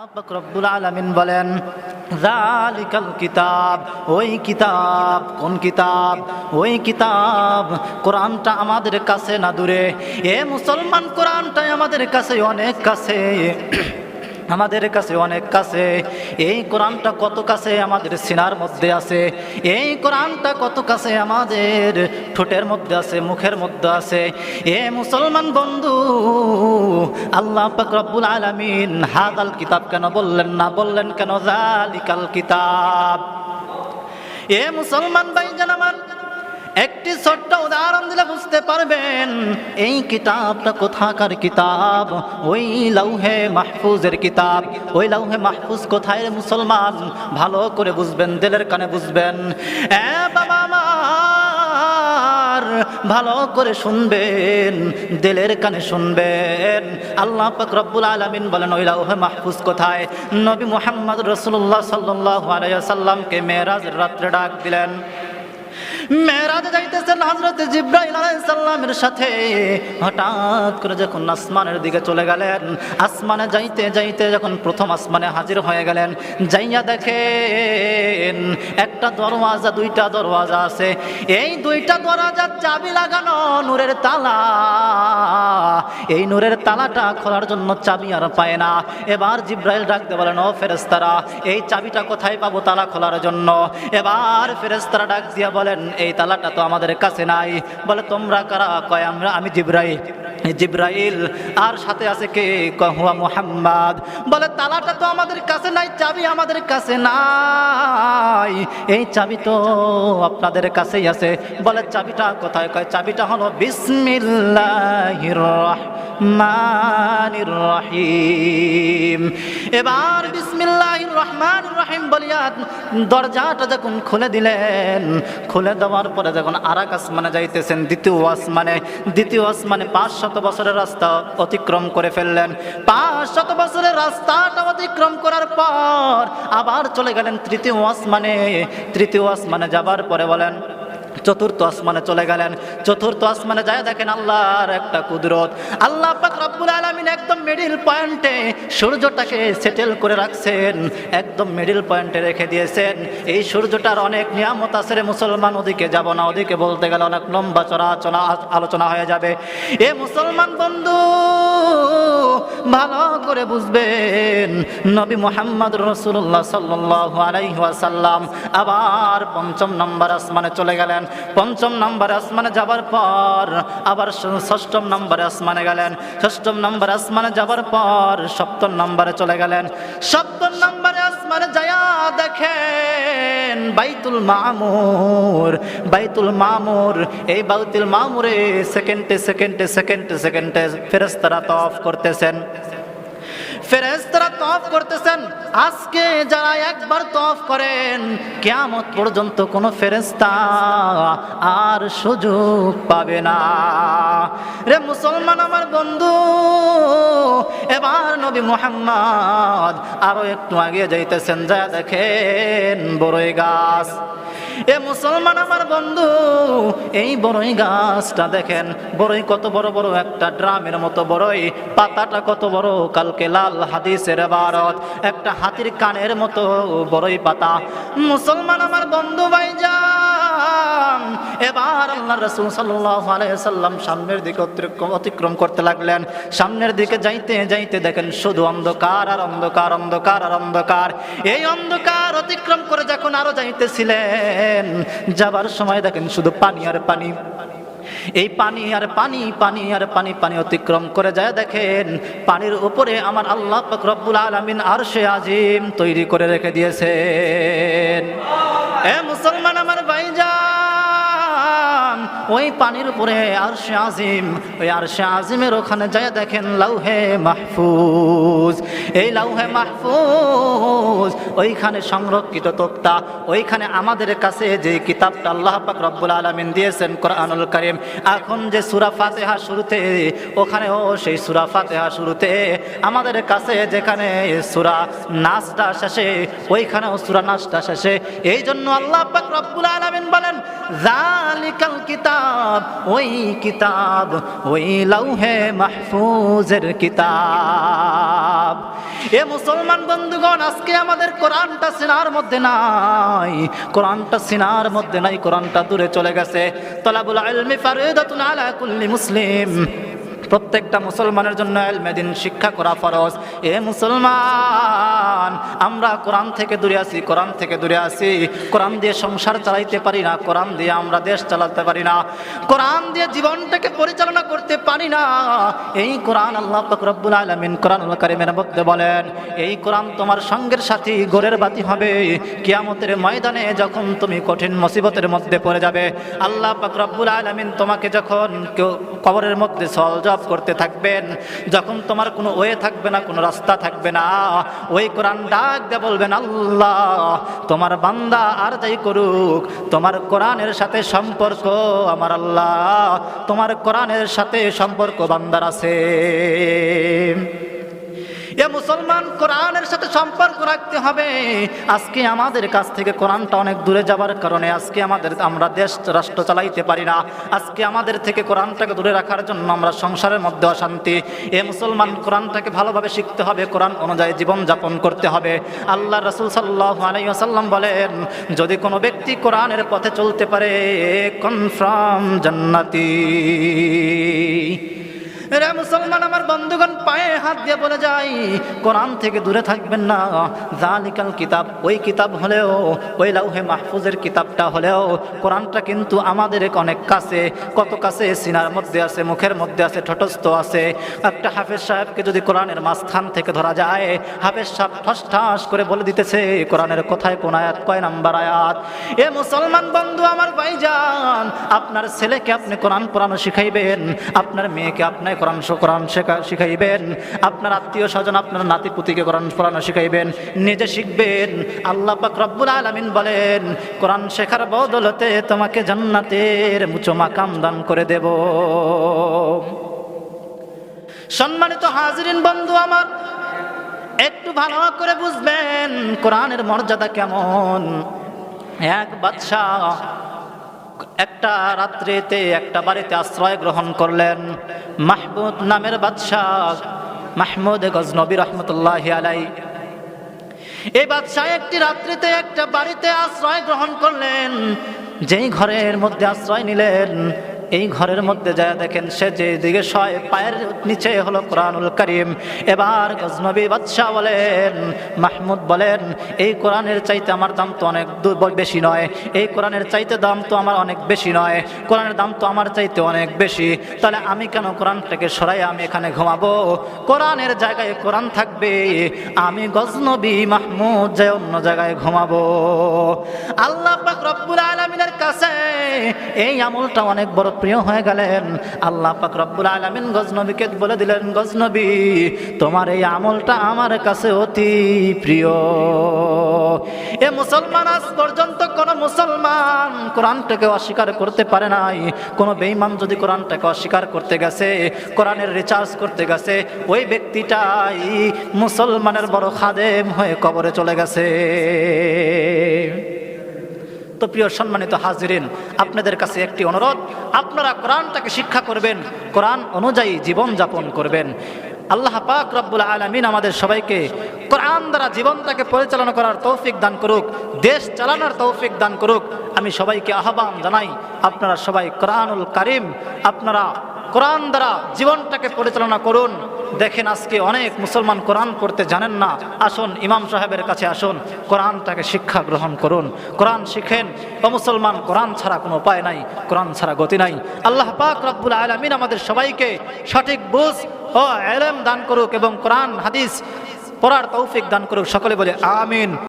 রব্বুল আলামিন বলেন জালিকাল কিতাব। ওই কিতাব, কোন কিতাব? ওই কিতাব কোরআনটা আমাদের কাছে না দূরে। এ মুসলমান কোরআনটাই আমাদের কাছে অনেক কাছে। আমাদের কাছে অনেক কাছে। এই কোরআনটা কত কাছে আমাদের সিনার মধ্যে আছে? এই কোরআনটা কত কাছে আমাদের ঠোঁটের মধ্যে আছে, মুখের মধ্যে আছে? এ মুসলমান বন্ধু, আল্লাহ রব্বুল আলামিন হাদাল কিতাব কেন বললেন না? বললেন কেন? জালিকাল কিতাব। এ মুসলমান ভাইজান আমার একটি ছোট্ট উদাহরণ দিলে বুঝতে পারবেন, এই কিতাবটা কোথাকার কিতাব? ওই লৌহে মাহফুজের কিতাব। ওই লৌহে মাহফুজ কোথায় মুসলমান? ভালো করে বুঝবেন, দিলের কানে বুঝবেন। বাবা ভালো করে শুনবেন, দিলের কানে শুনবেন। আল্লাহ পাক রব্বুল আলামিন বলেন, ওই লৌহে মাহফুজ কোথায়? নবী মুহাম্মদ রসুল্লাহ সাল্লাহ আলাইহি সাল্লামকে মেয়েরাজের রাত্রে ডাক দিলেন। মেরাজ যাইতেছেন হজরত জিব্রাইল আলাইসাল্লামের সাথে। হঠাৎ করে যখন আসমানের দিকে চলে গেলেন, আসমানে যাইতে যাইতে যখন প্রথম আসমানে হাজির হয়ে গেলেন, যাইয়া দেখেন একটা দরওয়াজা, দুইটা দরওয়াজা আছে। এই দুইটা দরওয়াজার চাবি লাগানো নূরের তালা। এই নূরের তালাটা খোলার জন্য চাবি আর পায় না। এবার জিব্রাইল ডাকতে বলেন, ও ফেরেস্তারা এই চাবিটা কোথায় পাবো তালা খোলার জন্য? এবার ফেরেস্তারা ডাক দিয়া বলেন এই তালাটা তো আমাদের কাছে নাই। বলে, তোমরা কারা? কয়, আমরা, আমি জিব্রাইল। জিব্রাইল, আর সাথে আছে কে? কয়, হুয়া মুহাম্মদ। বলে তালাটা তো আমাদের কাছে নাই, চাবি আমাদের কাছে নাই। এই চাবি তো আপনাদের কাছেই আছে। বলে, চাবিটা কোথায়? কয়, চাবিটা হলো বিসমিল্লাহির রহমানির রহিম। এবার বিসমিল্লাহির রহমানির রহিম বলিয়া দরজাটা যখন খুলে দিলেন, খুলে দেওয়ার পরে যখন আরাক আসমানে যাইতেছেন, দ্বিতীয় আসমানে দ্বিতীয় আসমানে পাঁচ শত বছরের রাস্তা অতিক্রম করে ফেললেন। পাঁচ শত বছরের রাস্তাটা অতিক্রম করার পর আবার চলে গেলেন তৃতীয় আসমানে। তৃতীয় আসমানে যাবার পরে বলেন চতুর্থ আসমানে চলে গেলেন। চতুর্থ আসমানে যায় দেখেন আল্লাহর একটা কুদরত। আল্লাহ রব্বুল আলামিন একদম মিডিল পয়েন্টে সূর্যটাকে সেটেল করে রাখছেন। একদম মিডিল পয়েন্টে রেখে দিয়েছেন। এই সূর্যটার অনেক নিয়ামত আছে রে মুসলমান, ওদিকে যাব না, ওদিকে বলতে গেলে অনেক লম্বা চড়া চলা আলোচনা হয়ে যাবে। এ মুসলমান বন্ধু, ভালো করে বুঝবেন, নবী মোহাম্মদ রসুল্লাহ সাল্লাহ আলাইসাল্লাম আবার পঞ্চম নম্বর আসমানে চলে গেলেন। পঞ্চম নম্বর আসমানে যাবার পর আবার ষষ্ঠম নম্বরে আসমানে গেলেন। ষষ্ঠম নম্বর আসমানে যাবার পর সপ্তম নম্বরে চলে গেলেন। সপ্তম নম্বরে আসমানে যায়া দেখেন বাইতুল মামুর। বাইতুল মামুর, এই বাইতুল মামুরে সেকেন্ডে সেকেন্ডে সেকেন্ডে সেকেন্ডে ফেরেস্তারা তফ করতেছেন। ফেরেস্তারা তফ করতেছেন। আজকে যারা একবার তফ করেন, কেয়ামত পর্যন্ত কোনো ফেরেস্তা আর সুযোগ পাবে না। রে মুসলমান আমার বন্ধু, এবার নবী মোহাম্মদ আরও একটু আগে যাইতেছেন, যা দেখেন বড়ই গাছ। এ মুসলমান আমার বন্ধু, এই বড়ই গাছটা দেখেন বড়ই কত বড় বড় একটা ড্রামের মতো বড়ই পাতাটা কত বড়, কালকে লাল হাদিসের বারত একটা হাতির কানের মতো বড়ই পাতা। মুসলমান আমার বন্ধু ভাইজান এবার আল্লাহ রসুল আলাইসাল্লাম সামনের দিকে অতিক্রম করতে লাগলেন। সামনের দিকে যাইতে যাইতে দেখেন শুধু অন্ধকার আর অন্ধকার অন্ধকার আর অন্ধকার। এই অন্ধকার অতিক্রম করে যখন আরও যাইতেছিলেন, যাবার সময় দেখেন শুধু পানি আর পানি। এই পানি আর পানি পানি আর পানি পানি অতিক্রম করে যায় দেখেন, পানির উপরে আমার আল্লাহ রব্বুল আলমিন আর সে আজিম তৈরি করে রেখে দিয়েছেন। এ মুসলমান আমার ভাইজান ওই পানির উপরে আর সে আজিম, ওই আর সে আজিমের ওখানে যায় দেখেন লাউহে মাহফুজ। এই লাউহে মাহফুজ, ওইখানে সংরক্ষিত তোক্তা, ওইখানে আমাদের কাছে যে কিতাবটা আল্লাহ পাক রব্বুল আলমিন দিয়েছেন কোরআনুল করিম। এখন যে সুরা ফাতেহা শুরুতে, ওখানেও সেই সুরা ফাতেহা শুরুতে আমাদের কাছে যেখানে সুরা নাচটা শেষে, ওইখানেও সুরা নাচটা শেষে। এই জন্য আল্লাহ পাক রব্বুল আলমিন বলেন জালিকাল কিতাব ওই কিতাব, ওই লৌহে মাহফুজের কিতাব। এ মুসলমান বন্ধুগণ, আজকে আমাদের কোরআনটা সিনার মধ্যে নাই। কোরআনটা সিনার মধ্যে নাই, কোরআনটা দূরে চলে গেছে। তলাবুল আলমি ফারিদাতুন আলা কুল্লি মুসলিম। প্রত্যেকটা মুসলমানের জন্য এলমেদিন শিক্ষা করা ফরজ। এ মুসলমান, আমরা কোরআন থেকে দূরে আছি, কোরআন থেকে দূরে আছি। কোরআন দিয়ে সংসার চালাইতে পারি না, কোরআন দিয়ে আমরা দেশ চালাতে পারি না। কোরআন দিয়ে জীবনটাকে পরিচালনা করতে পারি না। এই কোরআন আল্লাহ পাক রব্বুল আলামিন কোরআনুল কারীমের মধ্যে বলেন, এই কোরআন তোমার সঙ্গের সাথী গোরের বাতি হবে। কিয়ামতের ময়দানে যখন তুমি কঠিন মুসিবতের মধ্যে পড়ে যাবে, আল্লাহ পাক রব্বুল আলামিন তোমাকে যখন কেউ কবরের মধ্যে সলজব করতে থাকবেন। যখন তোমার কোনো ওয়ে থাকবে না, কোনো রাস্তা থাকবে না, ওই কোরআন ডাক দিয়ে বলবেন, আল্লাহ, তোমার বান্দা আর যাই করুক, তোমার কোরআনের সাথে সম্পর্ক আমার আল্লাহ, তোমার কোরআনের সাথে সম্পর্ক বান্দার আছে। এ মুসলমান কোরআনের সাথে সম্পর্ক রাখতে হবে। আজকে আমাদের কাছ থেকে কোরআনটা অনেক দূরে যাবার কারণে আজকে আমাদের, আমরা দেশ রাষ্ট্র চালাইতে পারি না। আজকে আমাদের থেকে কোরআনটাকে দূরে রাখার জন্য আমরা সংসারের মধ্যে অশান্তি। এ মুসলমান কোরআনটাকে ভালোভাবে শিখতে হবে, কোরআন অনুযায়ী জীবন যাপন করতে হবে। আল্লাহ রসুল সাল্লাহ আলাইসাল্লাম বলেন, যদি কোনো ব্যক্তি কোরআনের পথে চলতে পারে কনফার্ম জান্নাতি। মুসলমান, আমার বন্ধুগণ, পায়ে হাত দিয়ে বলে যাই, কোরআন থেকে দূরে থাকবেন না। জালিকাল কিতাব, ওই কিতাব হলেও, ওই লাউহে মাহফুজের কিতাবটা হলেও, কোরআনটা কিন্তু আমাদের অনেক কাছে, কত কাছে সিনার মধ্যে আছে, মুখের মধ্যে আছে, ঠটস্থ আছে। একটা হাফেজ সাহেবকে যদি কোরআনের মাঝখান থেকে ধরা যায়, হাফেজ সাহেব ঠস ঠাস করে বলে দিতেছে, কোরআনের কোথায় কোন আয়াত, কয় নাম্বার আয়াত? এ মুসলমান বন্ধু, আমার ভাইজান, আপনার ছেলেকে আপনি কোরআন পড়ানো শিখাইবেন, আপনার মেয়েকে আপনার কোরআন কোরআন শেখা, শিখাইবেন। আপনার আত্মীয় স্বজন, আপনার নাতিপুতিকে কোরআন পড়ানো শিখাইবেন। নিজে শিখবেন। আল্লাহ পাক রব্বুল আলামিন বলেন, কোরআন শেখার বদলতে তোমাকে জান্নাতের মুচো মাকাম দান করে দেব। সম্মানিত হাজিরিন, বন্ধু আমার, একটু ভালো করে বুঝবেন কোরআনের মর্যাদা কেমন। এক বাদশাহ একটা রাত্রিতে একটা বাড়িতে আশ্রয় গ্রহণ করলেন মাহমুদ নামের বাদশাহ মাহমুদ গজনবী রহমতুল্লাহ আলাই এই বাদশাহ একটি রাত্রিতে একটা বাড়িতে আশ্রয় গ্রহণ করলেন, যেই ঘরের মধ্যে আশ্রয় নিলেন এই ঘরের মধ্যে যায় দেখেন সে যে দিকে শয় পায়ের নিচে হলো কোরআনুল করিম। এবার গজনবী বাদশাহ বলেন, মাহমুদ বলেন, এই কোরআনের চাইতে আমার দাম তো অনেক বেশি নয়। এই কোরআনের চাইতে দাম তো আমার অনেক বেশি নয়। কোরআনের দাম তো আমার চাইতে অনেক বেশি। তাহলে আমি কেন কোরআনটাকে সরাই আমি এখানে ঘুমাবো? কোরআনের জায়গায় কোরআন থাকবে, আমি গজনবী মাহমুদ যে অন্য জায়গায় ঘুমাবো। আল্লাহ রব্বুল আলমিনের কাছে এই আমলটা অনেক বড় প্রিয় হয়ে গেলেন। আল্লাহ পাক রব্বুল আলমিন গজনবীকে বলে দিলেন, গজনবী, তোমার এই আমলটা আমার কাছে অতি প্রিয়। এ মুসলমান আজ পর্যন্ত কোন মুসলমান কোরআনটাকে অস্বীকার করতে পারে নাই। কোনো বেঈমান যদি কোরআনটাকে অস্বীকার করতে গেছে, কোরআনের রিচার্জ করতে গেছে, ওই ব্যক্তিটাই মুসলমানের বড় খাদেম হয়ে কবরে চলে গেছে। তো প্রিয় সম্মানিত হাজিরিন, আপনাদের কাছে একটি অনুরোধ, আপনারা কোরআনটাকে শিক্ষা করবেন, কোরআন অনুযায়ী জীবন যাপন করবেন। আল্লাহ পাক রব্বুল আলমিন আমাদের সবাইকে কোরআন দ্বারা জীবনটাকে পরিচালনা করার তৌফিক দান করুক, দেশ চালানোর তৌফিক দান করুক। আমি সবাইকে আহ্বান জানাই, আপনারা সবাই কোরআনুল কারিম, আপনারা কোরআন দ্বারা জীবনটাকে পরিচালনা করুন। দেখেন আজকে অনেক মুসলমান কোরআন করতে জানেন না। আসুন, ইমাম সাহেবের কাছে আসুন, কোরআনটাকে শিক্ষা গ্রহণ করুন। কোরআন শিখেন, ও মুসলমান, কোরআন ছাড়া কোনো উপায় নাই, কোরআন ছাড়া গতি নাই। আল্লাহ পাক রব্বুল আলমিন আমাদের সবাইকে সঠিক বুঝ ও এলেম দান করুক এবং কোরআন, হাদিস পড়ার তৌফিক দান করুক। সকলে বলে, আমিন।